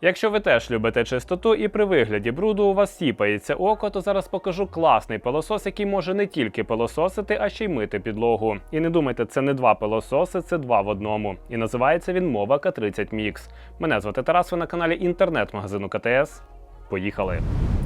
Якщо ви теж любите чистоту і при вигляді бруду у вас сіпається око, то зараз покажу класний пилосос, який може не тільки пилососити, а ще й мити підлогу. І не думайте, це не два пилососи, це два в одному. І називається він мова К30 Мікс. Мене звати Тарас, ви на каналі інтернет-магазину КТС. Поїхали.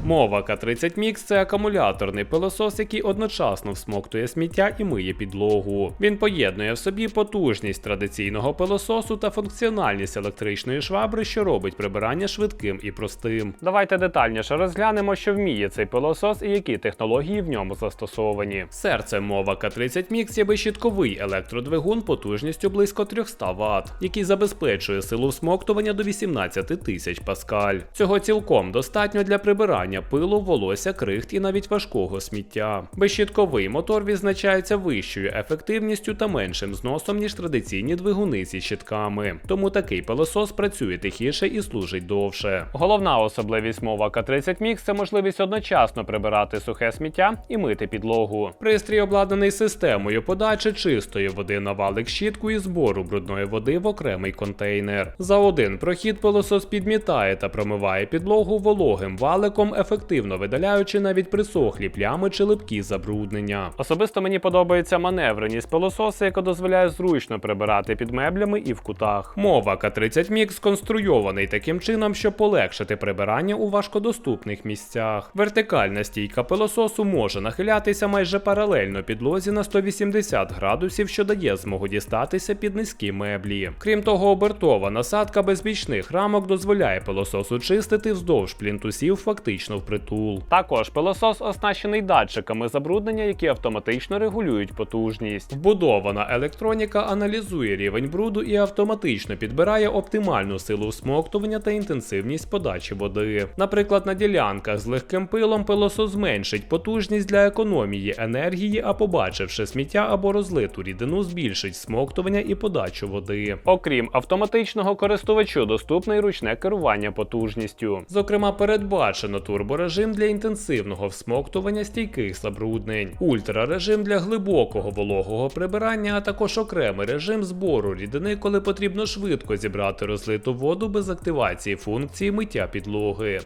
Мова К30 Mix – це акумуляторний пилосос, який одночасно всмоктує сміття і миє підлогу. Він поєднує в собі потужність традиційного пилососу та функціональність електричної швабри, що робить прибирання швидким і простим. Давайте детальніше розглянемо, що вміє цей пилосос і які технології в ньому застосовані. Серце мова К30 Mix є безщітковий електродвигун потужністю близько 300 Вт, який забезпечує силу всмоктування до 18 тисяч паскаль. Цього цілком достатньо для прибирання пилу, волосся, крихт і навіть важкого сміття. Безщітковий мотор відзначається вищою ефективністю та меншим зносом, ніж традиційні двигуни зі щитками. Тому такий пилосос працює тихіше і служить довше. Головна особливість мова К30 Mix – це можливість одночасно прибирати сухе сміття і мити підлогу. Пристрій обладнаний системою подачі чистої води на валик щітку і збору брудної води в окремий контейнер. За один прохід пилосос підмітає та промиває підлогу вологим валиком, ефективно видаляючи навіть присохлі плями чи липкі забруднення. Особисто мені подобається маневреність пилососа, яка дозволяє зручно прибирати під меблями і в кутах. Мова К30 Mix сконструйований таким чином, щоб полегшити прибирання у важкодоступних місцях. Вертикальна стійка пилососу може нахилятися майже паралельно підлозі на 180 градусів, що дає змогу дістатися під низькі меблі. Крім того, обертова насадка без бічних рамок дозволяє пилососу чистити вздовж плінтусів фактично впритул. Також пилосос оснащений датчиками забруднення, які автоматично регулюють потужність. Вбудована електроніка аналізує рівень бруду і автоматично підбирає оптимальну силу всмоктування та інтенсивність подачі води. Наприклад, на ділянках з легким пилом пилосос зменшить потужність для економії енергії, а побачивши сміття або розлиту рідину, збільшить всмоктування і подачу води. Окрім автоматичного користувачу, доступне й ручне керування потужністю. Зокрема, передбачено турборежим для інтенсивного всмоктування стійких забруднень, ультрарежим для глибокого вологого прибирання, а також окремий режим збору рідини, коли потрібно швидко зібрати розлиту воду без активації функції миття підлоги.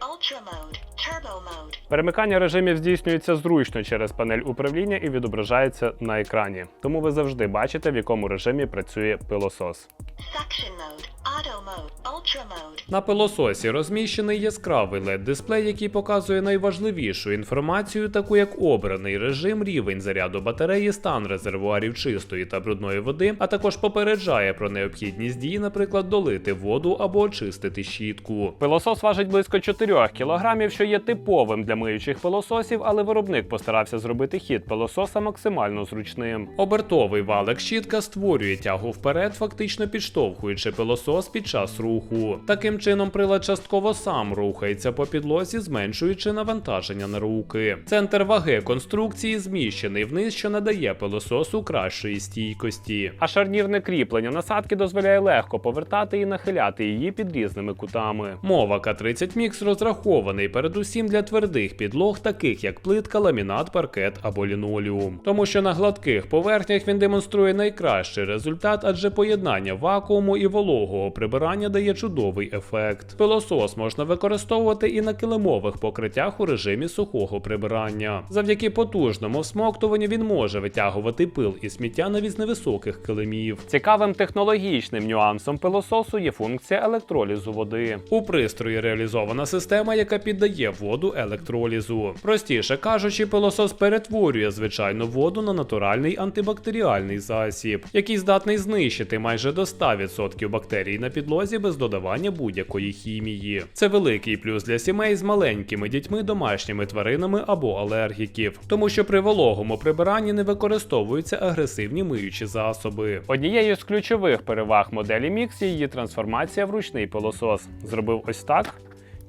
Перемикання режимів здійснюється зручно через панель управління і відображається на екрані. Тому ви завжди бачите, в якому режимі працює пилосос. Suction mode, auto mode, ultra mode, На пилососі розміщений яскравий led дисплей який показує найважливішу інформацію, таку як обраний режим, рівень заряду батареї, стан резервуарів чистої та брудної води, а також попереджає про необхідність дії, наприклад, долити воду або очистити щітку. Пилосос важить близько 4 кг, що є типовим для миючих пилососів, але виробник постарався зробити хід пилососа максимально зручним. Обертовий валик щітка створює тягу вперед, фактично підштовхуючи пилосос під час руху. Таким чином, прилад частково сам рухається по підлозі, зменшуючи навантаження на руки. Центр ваги конструкції зміщений вниз, що надає пилососу кращої стійкості. А шарнірне кріплення насадки дозволяє легко повертати і нахиляти її під різними кутами. Мова К30 Mix розрахований передусім для твердих підлог, таких як плитка, ламінат, паркет або лінолеум. Тому що на гладких поверхнях він демонструє найкращий результат, адже поєднання вакууму і вологого прибирання дає чудовий ефект. Пилосос можна використовувати і на килимових покриттях у режимі сухого прибирання. Завдяки потужному всмоктуванню він може витягувати пил і сміття навіть з невисоких килимів. Цікавим технологічним нюансом пилососу є функція електролізу води. У пристрої реалізована система, яка піддає воду електролізу. Простіше кажучи, пилосос перетворює звичайну воду на натуральний антибактеріальний засіб, який здатний знищити майже до 100% бактерій на підлозі без додавання будь-якої хімії. Це великий плюс для сімей з маленькими дітьми, домашніми тваринами або алергіків, тому що при вологому прибиранні не використовуються агресивні миючі засоби. Однією з ключових переваг моделі Mix є її трансформація в ручний пилосос. Зробив ось так.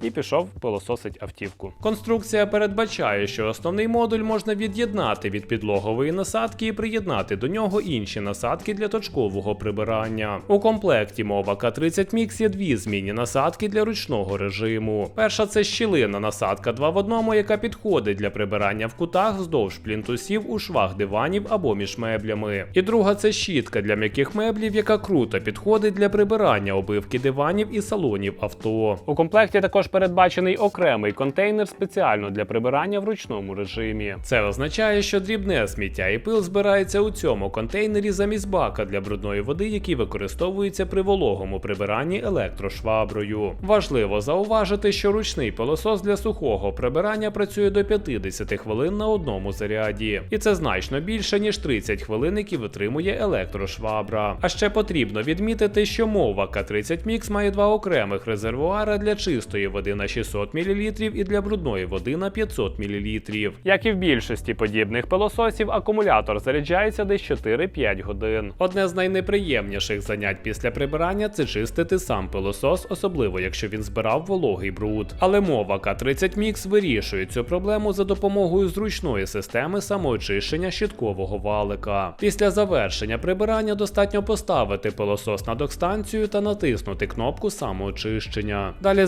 І пішов пилососить автівку. Конструкція передбачає, що основний модуль можна від'єднати від підлогової насадки і приєднати до нього інші насадки для точкового прибирання. У комплекті мова К30 Mix є дві змінні насадки для ручного режиму. Перша це щілина насадка 2 в одному, яка підходить для прибирання в кутах вздовж плінтусів у швах диванів або між меблями. І друга це щітка для м'яких меблів, яка круто підходить для прибирання обивки диванів і салонів авто. У комплекті також передбачений окремий контейнер спеціально для прибирання в ручному режимі. Це означає, що дрібне сміття і пил збирається у цьому контейнері замість бака для брудної води, який використовується при вологому прибиранні електрошваброю. Важливо зауважити, що ручний пилосос для сухого прибирання працює до 50 хвилин на одному заряді, і це значно більше ніж 30 хвилин, які витримує електрошвабра. А ще потрібно відмітити, що мова К30 Mix має два окремих резервуара для чистої води на 600 мл і для брудної води на 500 мл. Як і в більшості подібних пилососів, акумулятор заряджається десь 4-5 годин. Одне з найнеприємніших занять після прибирання це чистити сам пилосос, особливо якщо він збирав вологий бруд. Але мова К30 Mix вирішує цю проблему за допомогою зручної системи самоочищення щіткового валика. Після завершення прибирання достатньо поставити пилосос на докстанцію та натиснути кнопку самоочищення. Далі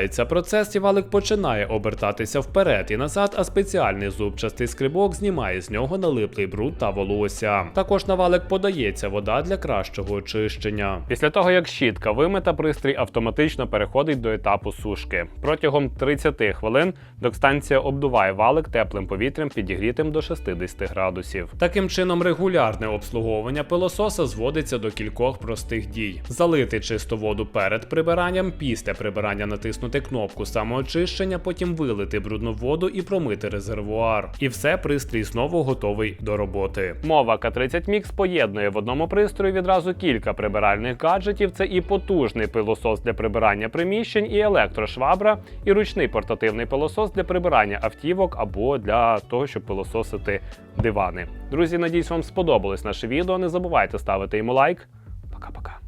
запускається процес, і валик починає обертатися вперед і назад, а спеціальний зубчастий скрибок знімає з нього налиплий бруд та волосся. Також на валик подається вода для кращого очищення. Після того, як щітка вимита, пристрій автоматично переходить до етапу сушки. Протягом 30 хвилин докстанція обдуває валик теплим повітрям, підігрітим до 60 градусів. Таким чином, регулярне обслуговування пилососа зводиться до кількох простих дій: залити чисту воду перед прибиранням, після прибирання натиснути кнопку самоочищення, потім вилити брудну воду і промити резервуар. І все пристрій знову готовий до роботи. Мова К30 Mix поєднує в одному пристрої відразу кілька прибиральних гаджетів. Це і потужний пилосос для прибирання приміщень, і електрошвабра, і ручний портативний пилосос для прибирання автівок або для того, щоб пилососити дивани. Друзі, надіюсь, вам сподобалось наше відео. Не забувайте ставити йому лайк. Пока-пока.